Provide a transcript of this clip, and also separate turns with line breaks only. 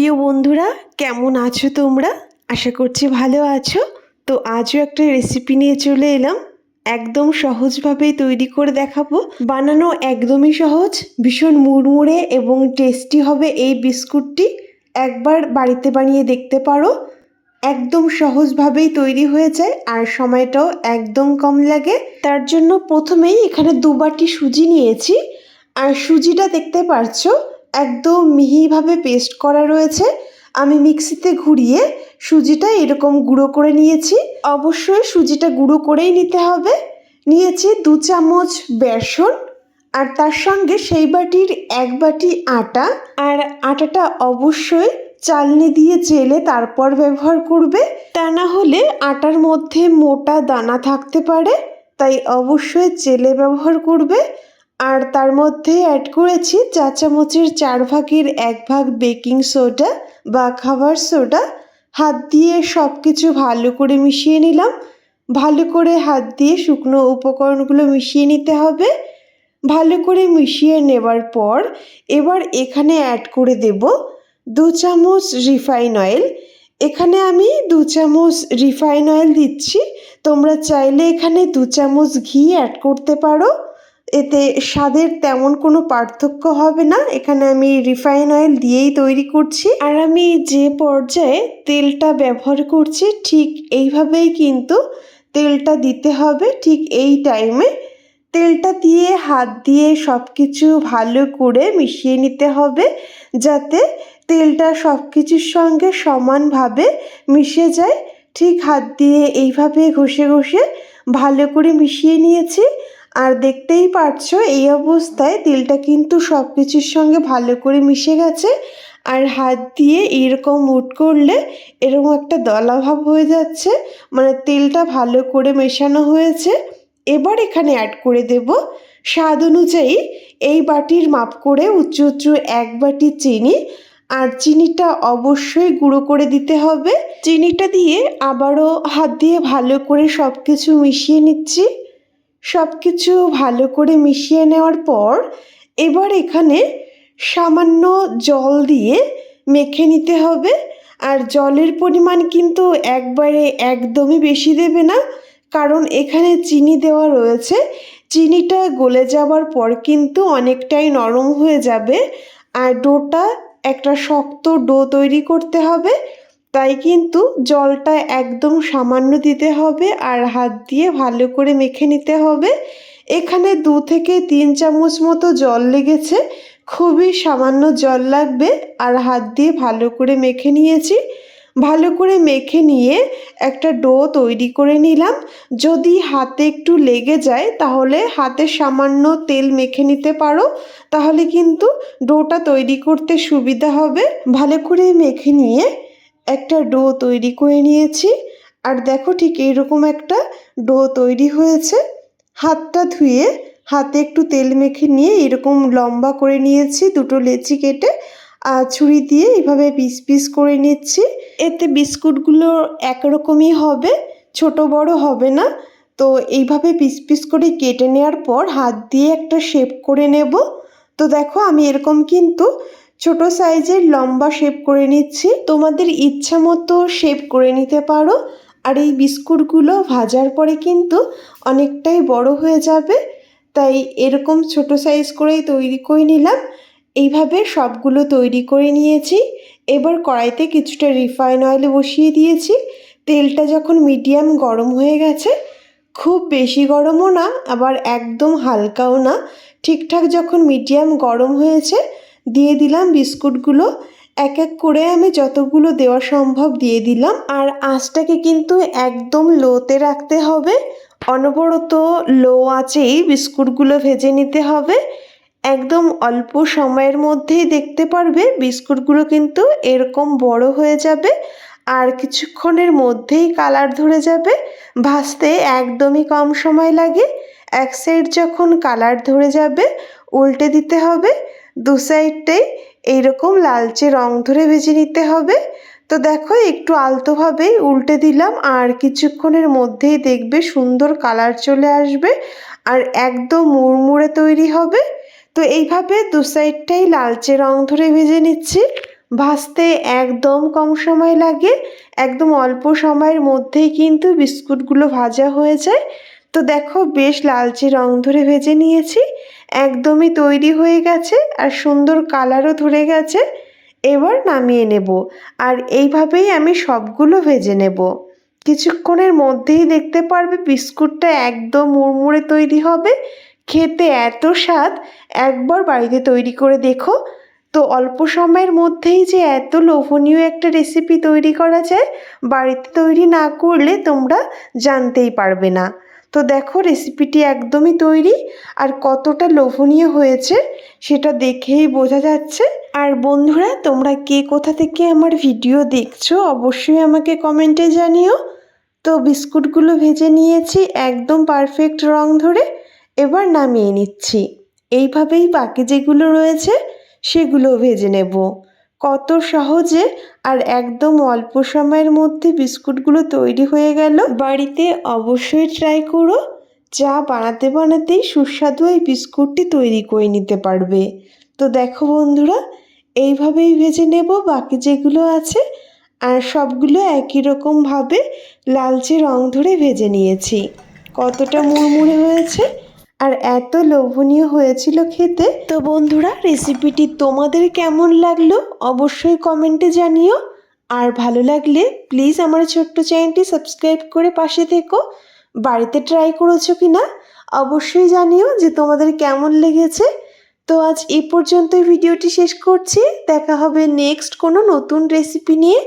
প্রিয় বন্ধুরা, কেমন আছো তোমরা? আশা করছি ভালো আছো। তো আজও একটা রেসিপি নিয়ে চলে এলাম। একদম সহজভাবেই তৈরি করে দেখাবো। বানানো একদমই সহজ, ভীষণ মুড়মুড়ে এবং টেস্টি হবে এই বিস্কুটটি। একবার বাড়িতে বানিয়ে দেখতে পারো। একদম সহজভাবেই তৈরি হয়ে যায় আর সময়টাও একদম কম লাগে। তার জন্য প্রথমেই এখানে দু বাটি সুজি নিয়েছি। আর সুজিটা দেখতে পারছ একদম মিহিভাবে পেস্ট করা রয়েছে। আমি মিক্সিতে ঘুরিয়ে সুজিটা এরকম গুঁড়ো করে নিয়েছি। অবশ্যই সুজিটা গুঁড়ো করেই নিতে হবে। নিয়েছি দু চামচ বেসন আর তার সঙ্গে সেই বাটির এক বাটি আটা। আর আটাটা অবশ্যই চালনি দিয়ে চেলে তারপর ব্যবহার করবে। তা না হলে আটার মধ্যে মোটা দানা থাকতে পারে, তাই অবশ্যই চেলে ব্যবহার করবে। আর তার মধ্যে অ্যাড করেছি চা চামচের চার ভাগের এক ভাগ বেকিং সোডা বা খাবার সোডা হাত দিয়ে সব কিছু ভালো করে মিশিয়ে নিলাম। ভালো করে হাত দিয়ে শুকনো উপকরণগুলো মিশিয়ে নিতে হবে। ভালো করে মিশিয়ে নেবার পর এবার এখানে অ্যাড করে দেব দু চামচ রিফাইন অয়েল এখানে আমি দু চামচ রিফাইন অয়েল দিচ্ছি। তোমরা চাইলে এখানে দু চামচ ঘি অ্যাড করতে পারো। এতে স্বাদের তেমন কোনো পার্থক্য হবে না। এখানে আমি রিফাইন অয়েল দিয়েই তৈরি করছি। আর আমি যে পর্যায়ে তেলটা ব্যবহার করছি, ঠিক এইভাবেই কিন্তু তেলটা দিতে হবে। ঠিক এই টাইমে তেলটা দিয়ে হাত দিয়ে সব কিছু ভালো করে মিশিয়ে নিতে হবে, যাতে তেলটা সব কিছুর সঙ্গে সমানভাবে মিশে যায়। ঠিক হাত দিয়ে এইভাবে ঘষে ঘষে ভালো করে মিশিয়ে নিয়েছি। আর দেখতেই পারছ, এই অবস্থায় তেলটা কিন্তু সব কিছুর সঙ্গে ভালো করে মিশে গেছে আর হাত দিয়ে এরকম মুট করলে এরকম একটা দলাভাব হয়ে যাচ্ছে। মানে তেলটা ভালো করে মেশানো হয়েছে। এবার এখানে অ্যাড করে দেব স্বাদ অনুযায়ী এই বাটির মাপ করে উঁচু উঁচু এক বাটি চিনি। আর চিনিটা অবশ্যই গুঁড়ো করে দিতে হবে। চিনিটা দিয়ে আবারও হাত দিয়ে ভালো করে সব কিছু মিশিয়ে নিচ্ছি। সব কিছু ভালো করে মিশিয়ে নেওয়ার পর এবার এখানে সামান্য জল দিয়ে মেখে নিতে হবে। আর জলের পরিমাণ কিন্তু একবারে একদমই বেশি দেবে না, কারণ এখানে চিনি দেওয়া রয়েছে। চিনিটা গলে যাওয়ার পর কিন্তু অনেকটাই নরম হয়ে যাবে। আর ডোটা একটা শক্ত ডো তৈরি করতে হবে। তাই কিন্তু জলটা একদম সামান্য দিতে হবে আর হাত দিয়ে ভালো করে মেখে নিতে হবে। এখানে দু থেকে তিন চামচ মতো জল লেগেছে। খুবই সামান্য জল লাগবে আর হাত দিয়ে ভালো করে মেখে নিয়েছি। ভালো করে মেখে নিয়ে একটা ডো তৈরি করে নিলাম। যদি হাতে একটু লেগে যায় তাহলে হাতে সামান্য তেল মেখে নিতে পারো। তাহলে কিন্তু ডোটা তৈরি করতে সুবিধা হবে। ভালো করে মেখে নিয়ে একটা ডো তৈরি করে নিয়েছি। আর দেখো ঠিক এইরকম একটা ডো তৈরি হয়েছে। হাতটা ধুয়ে হাতে একটু তেল মেখে নিয়ে এরকম লম্বা করে নিয়েছি দুটো লেচি কেটে। আর ছুরি দিয়ে এইভাবে পিস পিস করে নিচ্ছি। এতে বিস্কুটগুলো একরকমই হবে, ছোট বড় হবে না। তো এইভাবে পিস পিস করে কেটে নেওয়ার পর হাত দিয়ে একটা শেপ করে নেব। তো দেখো আমি এরকম কিন্তু ছোট সাইজের লম্বা শেপ করে নিচ্ছি। তোমাদের ইচ্ছা মতো শেপ করে নিতে পারো। আর এই বিস্কুটগুলো ভাজার পরে কিন্তু অনেকটাই বড় হয়ে যাবে। তাই এরকম ছোট সাইজ করেই তৈরি করে নিলাম। এইভাবে সবগুলো তৈরি করে নিয়েছি। এবার কড়াইতে কিছুটা রিফাইন অয়েল বসিয়ে দিয়েছি। তেলটা যখন মিডিয়াম গরম হয়ে গেছে, খুব বেশি গরমও না, আবার একদম হালকাও না। ঠিকঠাক যখন মিডিয়াম গরম হয়েছে দিয়ে দিলাম বিস্কুটগুলো। এক এক করে আমি যতগুলো দেওয়া সম্ভব দিয়ে দিলাম। আর আঁচটাকে কিন্তু একদম লোতে রাখতে হবে। অনবরত লো আঁচেই বিস্কুটগুলো ভেজে নিতে হবে। একদম অল্প সময়ের মধ্যেই দেখতে পারবে বিস্কুটগুলো কিন্তু এরকম বড় হয়ে যাবে আর কিছুক্ষণের মধ্যেই কালার ধরে যাবে। ভাজতে একদমই কম সময় লাগে। এক সাইড যখন কালার ধরে যাবে, উল্টে দিতে হবে। দু সাইডটাই এইরকম লালচে রং ধরে ভেজে নিতে হবে। তো দেখো, একটু আলতোভাবেই উল্টে দিলাম আর কিছুক্ষণের মধ্যেই দেখবে সুন্দর কালার চলে আসবে আর একদম মুড়মুড়ে তৈরি হবে। তো এইভাবে দু সাইডটাই লালচে রং ধরে ভেজে নিচ্ছি। ভাজতে একদম কম সময় লাগে, একদম অল্প সময়ের মধ্যেই কিন্তু বিস্কুটগুলো ভাজা হয়ে যায়। তো দেখো, বেশ লালচে রং ধরে ভেজে নিয়েছি। একদমই তৈরি হয়ে গেছে আর সুন্দর কালারও ধরে গেছে। এবার নামিয়ে নেব আর এইভাবেই আমি সবগুলো ভেজে নেব। কিছুক্ষণের মধ্যেই দেখতে পারবে বিস্কুটটা একদম মুড়মুড়ে তৈরি হবে। খেতে এত স্বাদ, একবার বাড়িতে তৈরি করে দেখো। তো অল্প সময়ের মধ্যেই যে এত লোভনীয় একটা রেসিপি তৈরি করা যায়, বাড়িতে তৈরি না করলে তোমরা জানতেই পারবে না। তো দেখো রেসিপিটি একদমই তৈরি আর কতটা লোভনীয় হয়েছে সেটা দেখেই বোঝা যাচ্ছে। আর বন্ধুরা, তোমরা কে কোথা থেকে আমার ভিডিও দেখছ অবশ্যই আমাকে কমেন্টে জানিও। তো বিস্কুটগুলো ভেজে নিয়েছি একদম পারফেক্ট রং ধরে, এবার নামিয়ে নিচ্ছি। এইভাবেই বাকি যেগুলো রয়েছে সেগুলো ভেজে নেব। কত সহজে আর একদম অল্প সময়ের মধ্যে বিস্কুটগুলো তৈরি হয়ে গেল। বাড়িতে অবশ্যই ট্রাই করো। চা বানাতে বানাতেই সুস্বাদু এই বিস্কুটটি তৈরি করে নিতে পারবে। তো দেখো বন্ধুরা, এইভাবেই ভেজে নেব বাকি যেগুলো আছে। আর সবগুলো একই রকমভাবে লালচে রং ধরে ভেজে নিয়েছি। কতটা মুড়মুড়ে হয়েছে আর এত লোভনীয় হয়েছিল খেতে? তো বন্ধুরা রেসিপিটি তোমাদের কেমন লাগল অবশ্যই কমেন্টে জানিও। আর ভালো লাগলে প্লিজ আমার ছোট্ট চ্যানেলটি সাবস্ক্রাইব করে পাশে থেকো। বাড়িতে ট্রাই করেছ কি না অবশ্যই জানিও যে তোমাদের কেমন লেগেছে। তো আজ এই পর্যন্তই ভিডিওটি শেষ করছি। দেখা হবে নেক্সট কোনো নতুন রেসিপি নিয়ে।